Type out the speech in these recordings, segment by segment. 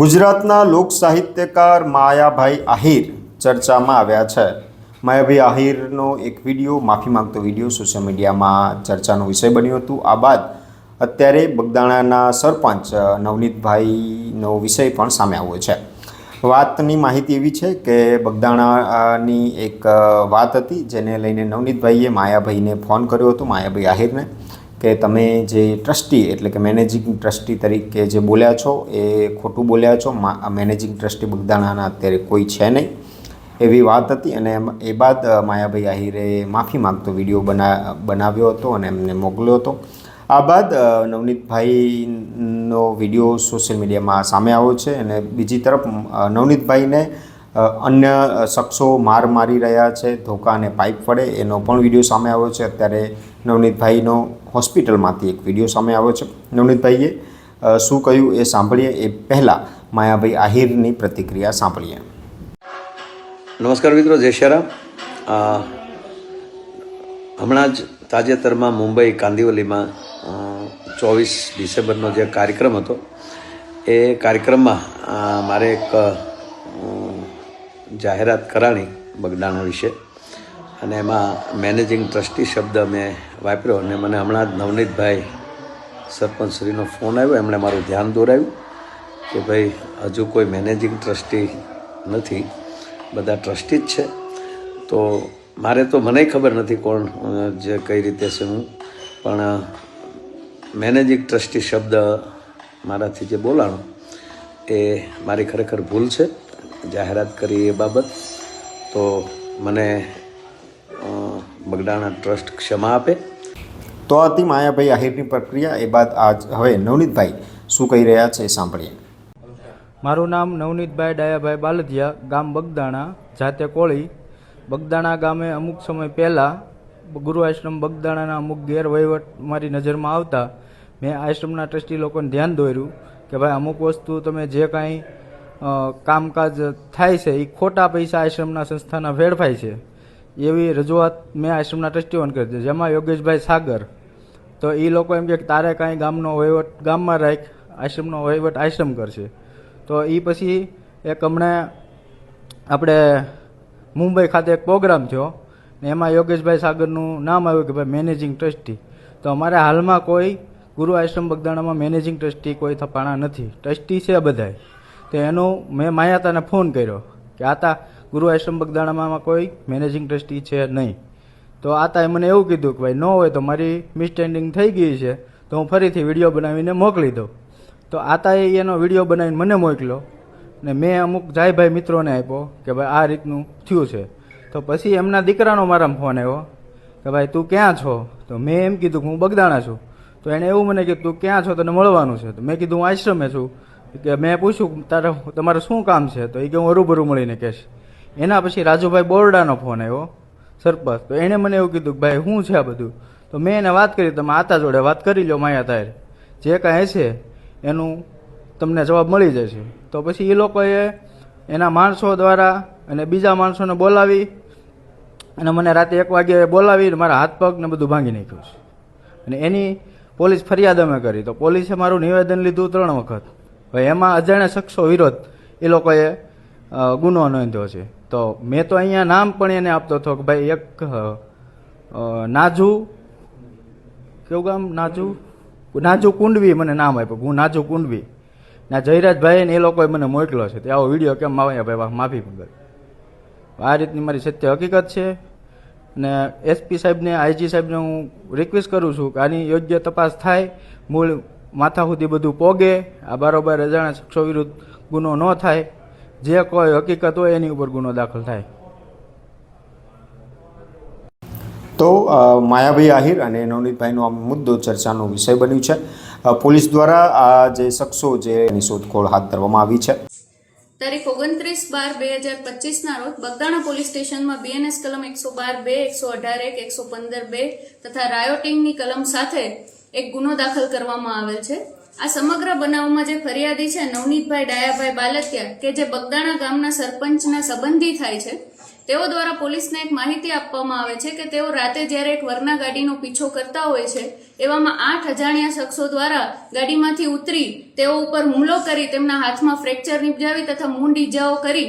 ગુજરાતના લોક સાહિત્યકાર માયાભાઈ આહિર ચર્ચામાં આવ્યા છે. માયાભાઈ આહિરનો એક વીડિયો, માફી માંગતો વીડિયો સોશિયલ મીડિયામાં ચર્ચાનો વિષય બન્યો હતું. આ બાદ અત્યારે બગદાણાના સરપંચ નવનીતભાઈનો વિષય પણ સામે આવ્યો છે. વાતની માહિતી એવી છે કે બગદાણાની એક વાત હતી જેને લઈને નવનીતભાઈએ માયાભાઈને ફોન કર્યો હતો, માયાભાઈ આહિરને. કે તમે જે ટ્રસ્ટી, એટલે કે મેનેજિંગ ટ્રસ્ટી તરીકે જે બોલ્યા છો, એ ખોટું બોલ્યા છો મેનેજિંગ ટ્રસ્ટી બગદાણાના અત્યારે કોઈ છે નહીં. એવી વાત હતી અને એ બાદ માયાભાઈ આહિરે માફી માંગતો, વીડિયો બના, બનાવ્યો હતો અને એમને મોકલ્યો હતો. આ બાદ નવનીતભાઈનો વીડિયો સોશિયલ મીડિયામાં સામે આવ્યો છે અને બીજી તરફ નવનીતભાઈને અન્ય શખ્સો માર મારી રહ્યા છે, ધોકા અને પાઇપ વડે એનો પણ વીડિયો સામે આવ્યો છે. અત્યારે નવનીતભાઈનો હોસ્પિટલમાંથી એક વીડિયો સામે આવ્યો છે. નવનીતભાઈએ શું કહ્યું એ સાંભળીએ. એ પહેલાં માયાભાઈ આહિરની પ્રતિક્રિયા સાંભળીએ. નમસ્કાર મિત્રો, જય શ્રી હમણાં જ તાજેતરમાં મુંબઈ કાંદિવલીમાં ચોવીસ ડિસેમ્બરનો જે કાર્યક્રમ હતો, એ કાર્યક્રમમાં મારે એક જાહેરાત કરાણી બગદાણા વિશે. અને એમાં મેનેજિંગ ટ્રસ્ટી શબ્દ મેં વાપર્યો અને મને હમણાં જ નવનીતભાઈ સરપંચશ્રીનો ફોન આવ્યો. એમણે મારું ધ્યાન દોરાવ્યું કે ભાઈ, હજુ કોઈ મેનેજિંગ ટ્રસ્ટી નથી. બધા ટ્રસ્ટી જ છે. તો મારે તો મને ખબર નથી કોણ જે કઈ રીતે છે હું. પણ મેનેજિંગ ટ્રસ્ટી શબ્દ મારાથી જે બોલાણો, એ મારી ખરેખર ભૂલ છે. જાહેરાત કરી એ બાબત. તો મને બગડાણા ટ્રસ્ટ ક્ષમા આપે. તો હતી માયાભાઈ આહિરની પ્રક્રિયા. એ બાદ આજ હવે નવનીતભાઈ શું કહી રહ્યા છે એ સાંભળીએ. મારું નામ નવનીતભાઈ ડાયાભાઈ બાલધિયા ગામ બગદાણા જાતે કોળી. બગદાણા ગામે અમુક સમય પહેલાં ગુરુ આશ્રમ બગદાણાના અમુક ગેરવહીવટ મારી નજરમાં આવતા મેં આશ્રમના ટ્રસ્ટી લોકોને ધ્યાન દોર્યું કે ભાઈ અમુક વસ્તુ તમે જે કાંઈ કામકાજ થાય છે એ ખોટા પૈસા આશ્રમના સંસ્થાના વેડફાય છે. એવી રજૂઆત મેં આશ્રમના ટ્રસ્ટીઓને કરી હતી જેમાં યોગેશભાઈ સાગર, તો એ લોકો એમ કે તારે કાંઈ ગામનો વહીવટ, ગામમાં રાખ, આશ્રમનો વહીવટ આશ્રમ કરશે. તો એ પછી એક હમણાં આપણે મુંબઈ ખાતે એક પ્રોગ્રામ થયો, ને એમાં યોગેશભાઈ સાગરનું નામ આવ્યું કે ભાઈ મેનેજિંગ ટ્રસ્ટી. તો અમારે હાલમાં કોઈ ગુરુ આશ્રમ બગદાણામાં મેનેજિંગ ટ્રસ્ટી કોઈ થપાણા નથી. ટ્રસ્ટી છે બધાય. તો એનું મેં માયાતાને ફોન કર્યો કે આતા ગુરુ આશ્રમ બગદાણામાં કોઈ મેનેજિંગ ટ્રસ્ટી છે નહીં. તો આતાએ મને એવું કીધું કે ભાઈ, ન હોય તો મારી મિસસ્ટેન્ડિંગ થઈ ગઈ છે, તો હું ફરીથી વીડિયો બનાવીને મોકલી દઉં. તો આતાએ એનો વીડિયો બનાવીને મને મોકલ્યો ને મેં અમુક જાયભાઈ મિત્રોને આપ્યો કે ભાઈ, આ રીતનું થયું છે. તો પછી એમના દીકરાનો મારા ફોન આવ્યો કે ભાઈ, તું ક્યાં છો? તો મેં એમ કીધું કે હું બગદાણા છું. તો એણે એવું મને કીધું, તું ક્યાં છો? તને મળવાનું છે. તો મેં કીધું, હું આશ્રમે છું. કે મેં પૂછ્યું, તારે તમારે શું કામ છે? તો એ કે, હું હરૂભરું મળીને કહેશ. એના પછી રાજુભાઈ બોરડાનો ફોન આવ્યો. સરપંચ, તો એણે મને એવું કીધું કે ભાઈ શું છે આ બધું? તો મેં એને વાત કરી, તમે આતા જોડે વાત કરી લો માયા તારે. જે કાંઈ હશે, એનું તમને જવાબ મળી જશે. તો પછી એ લોકોએ એના માણસો દ્વારા અને બીજા માણસોને બોલાવી અને મને રાતે એક વાગે બોલાવી મારા હાથ પગ ને બધું ભાંગી નાખ્યું છે. અને એની પોલીસ ફરિયાદ અમે કરી. તો પોલીસે મારું નિવેદન લીધું ત્રણ વખત. હવે એમાં અજાણ્યા શખ્સો વિરોધ એ લોકોએ ગુનો નોંધ્યો છે. તો મેં તો અહીંયા નામ પણ એને આપતો હતો કે ભાઈ એક નાજુ. કેવું ગામ? નાજુ? નાજુ કુંડવી મને નામ આપ્યું. હું નાજુ કુંડવી. ના જયરાજભાઈ ને એ લોકોએ મને મોકલ્યો છે. તે આવો વીડિયો કેમ આવ્યા ભાઈ? માફી મંગલ આ રીતની મારી સત્ય હકીકત છે. ને એસપી સાહેબને આઈજી સાહેબને હું રિક્વેસ્ટ કરું છું કે આની યોગ્ય તપાસ થાય. મૂળ માથા સુધી બધું પોગે. આ બારોબાર અજાણ્યા શખ્સો વિરુદ્ધ ગુનો ન થાય. જે કોઈ હકીકત હોય એની ઉપર ગુનો દાખલ થાય. તો માયાભાઈ આહિર અને નવનીતભાઈનો આ મુદ્દો ચર્ચાનો વિષય બન્યું છે. પોલીસ દ્વારા આ જે શખ્સો જે એની શોધખોળ હાથ ધરવામાં આવી છે. તારીખ ઓગણત્રીસ બાર બે હજાર પચીસના રોજ બગદાણા પોલીસ સ્ટેશનમાં બીએનએસ કલમ એકસો બાર બે એકસો અઢાર એક એકસો પંદર બે તથા રાયોટિંગની કલમ સાથે એક ગુનો દાખલ કરવામાં આવેલ છે. આ સમગ્ર બનાવમાં જે ફરિયાદી છે, નવનીતભાઈ ડાયાભાઈ બાલતિયા કે જે બગદાણા ગામના સરપંચના સંબંધી થાય છે, તેઓ દ્વારા પોલીસને એક માહિતી આપવામાં આવે છે કે તેઓ રાતે જ્યારે એક વરના ગાડીનો પીછો કરતા હોય છે, એવામાં આઠ અજાણ્યા શખ્સો દ્વારા ગાડીમાંથી ઉતરી તેઓ ઉપર હુમલો કરી તેમના હાથમાં ફ્રેક્ચર નિપજાવી તથા મૂંડ ઈજાઓ કરી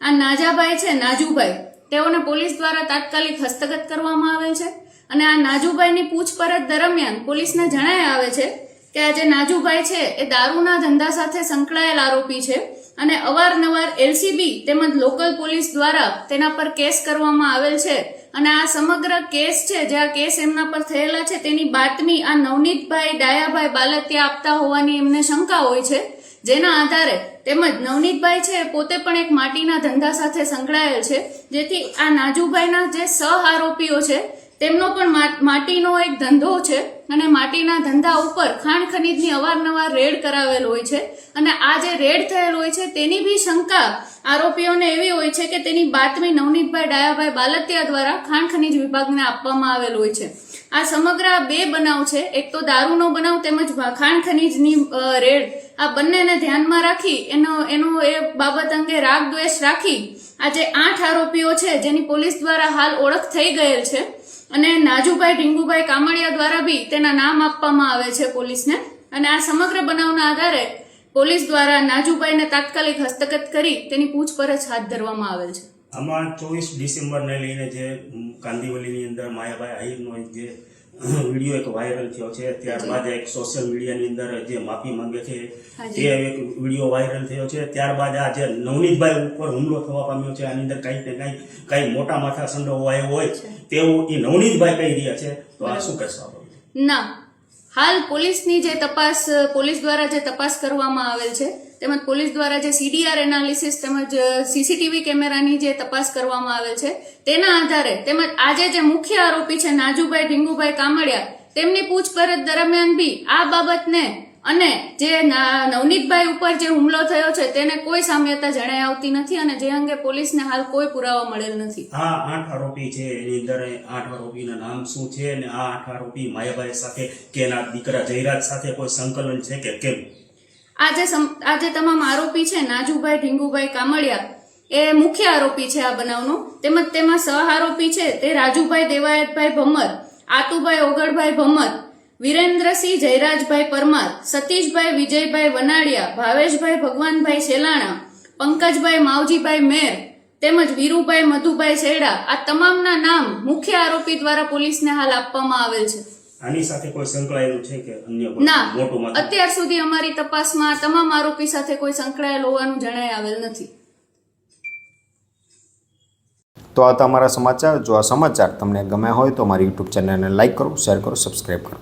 આ નાજાભાઈ છે, નાજુભાઈ. તેઓને પોલીસ દ્વારા તાત્કાલિક હસ્તગત કરવામાં આવેલ છે અને આ નાજુભાઈની પૂછપરછ દરમિયાન પોલીસને જણાય આવે છે કે આ જે નાજુભાઈ છે, એ દારૂના ધંધા સાથે સંકળાયેલ આરોપી છે અને અવારનવાર એલસીબી તેમજ લોકલ પોલીસ દ્વારા તેના પર કેસ કરવામાં આવેલ છે અને આ સમગ્ર કેસ છે, જે આ કેસ એમના પર થયેલા છે, તેની બાતમી આ નવનીતભાઈ, ડાયાભાઈ બાલતિયા આપતા હોવાની એમને શંકા હોય છે જેના આધારે તેમજ નવનીતભાઈ છે, પોતે પણ એક માટીના ધંધા સાથે સંકળાયેલ છે, જેથી આ નાજુભાઈના જે સહ આરોપીઓ છે, તેમનો પણ માટીનો એક ધંધો છે અને માટીના ધંધા ઉપર ખાણ ખનીજની અવારનવાર રેડ કરાવેલ હોય છે અને આ જે રેડ થયેલ હોય છે, તેની બી શંકા આરોપીઓને એવી હોય છે કે તેની બાતમી નવનીતભાઈ ડાયાભાઈ બાલતિયા દ્વારા ખાણ ખનીજ વિભાગને આપવામાં આવેલ હોય છે. આ સમગ્ર બે બનાવ છે, એક તો દારૂનો બનાવ તેમજ ખાણ ખનીજની રેડ. આ બંનેને ધ્યાનમાં રાખી એનો એનો એ બાબત અંગે રાગ દ્વેષ રાખી આ જે આઠ આરોપીઓ છે, જેની પોલીસ દ્વારા હાલ ઓળખ થઈ ગયેલ છે. અને નાજુભાઈ ઢીંગુભાઈ કામળિયા દ્વારા બી તેના નામ આપવામાં આવે છે પોલીસને. અને આ સમગ્ર બનાવના આધારે પોલીસ દ્વારા નાજુભાઈને તાત્કાલિક હસ્તગત કરી તેની પૂછપરછ હાથ ધરવામાં આવેલ છે. આમાં ચોવીસ ડિસેમ્બરને લઈને જે કાંદીવલીની અંદર માયાભાઈ આહિરનો જે વીડિયો એક વાયરલ થયો છે ત્યારબાદ એક સોશિયલ મીડિયાની અંદર જે માફી માંગે છે તે એક વીડિયો વાયરલ થયો છે. ત્યારબાદ આ જે નવનીતભાઈ ઉપર હુમલો થવા પામ્યો છે આની અંદર કંઈક ને કંઈક કંઈ મોટા માથા સંડોવો આવ્યો હોય તેવું એ નવનીતભાઈ કહી રહ્યા છે. તો આ શું કહેશો ના. હાલ પોલીસની જે તપાસ પોલીસ દ્વારા જે તપાસ કરવામાં આવેલ છે તેમજ પોલીસ દ્વારા જે સીડીઆર એનાલિસિસ તેમજ સીસીટીવી કેમેરાની જે તપાસ કરવામાં આવેલ છે, તેના આધારે તેમજ આજે જે મુખ્ય આરોપી છે નાજુભાઈ ઢીંગુભાઈ કામળિયા, તેમની પૂછપરછ દરમિયાન બી આ બાબતને અને જે નવનીતભાઈ ઉપર જે હુમલો થયો છે તેને કોઈ સામ્યતા જણાઈ આવતી નથી અને જે અંગે પોલીસને હાલ કોઈ પુરાવા મળેલ નથી. હા આઠ આરોપી છે, એની અંદર આઠ આરોપીના નામ શું છે અને આ આઠ આરોપી માયાભાઈ સાથે કે દીકરા જયરાજ સાથે કોઈ સંકલન છે કે કેમ? આજે સમ- આ તમામ આરોપી છે, નાજુભાઈ, ઢીંગુભાઈ કામળિયા. એ મુખ્ય આરોપી છે આ બનાવનો. તેમજ તેમાં સહ આરોપી છે તે રાજુભાઈ દેવાયતભાઈ ભમર, આતુભાઈ ઓગળભાઈ ભમર, વિરેન્દ્રસિંહ જયરાજભાઈ પરમાર, સતીશભાઈ વિજયભાઈ વનાડિયા ભાવેશભાઈ ભગવાનભાઈ શેલાણા, પંકજભાઈ માવજીભાઈ મેર, તેમજ વીરુભાઈ મધુભાઈ શેડા આ તમામના નામ મુખ્ય આરોપી દ્વારા પોલીસને હાલ આપવામાં આવેલ છે. આની સાથે કોઈ સંકળાયેલું છે કે અન્ય ના? અત્યાર સુધી અમારી તપાસમાં તમામ આરોપી સાથે કોઈ સંકળાયેલ હોવાનું જણાય આવેલ નથી. તો આ તમારા સમાચાર. જો આ સમાચાર તમને ગમ્યા હોય તો મારી યુટ્યુબ ચેનલને લાઇક કરો શેર કરો સબસ્ક્રાઈબ કરો.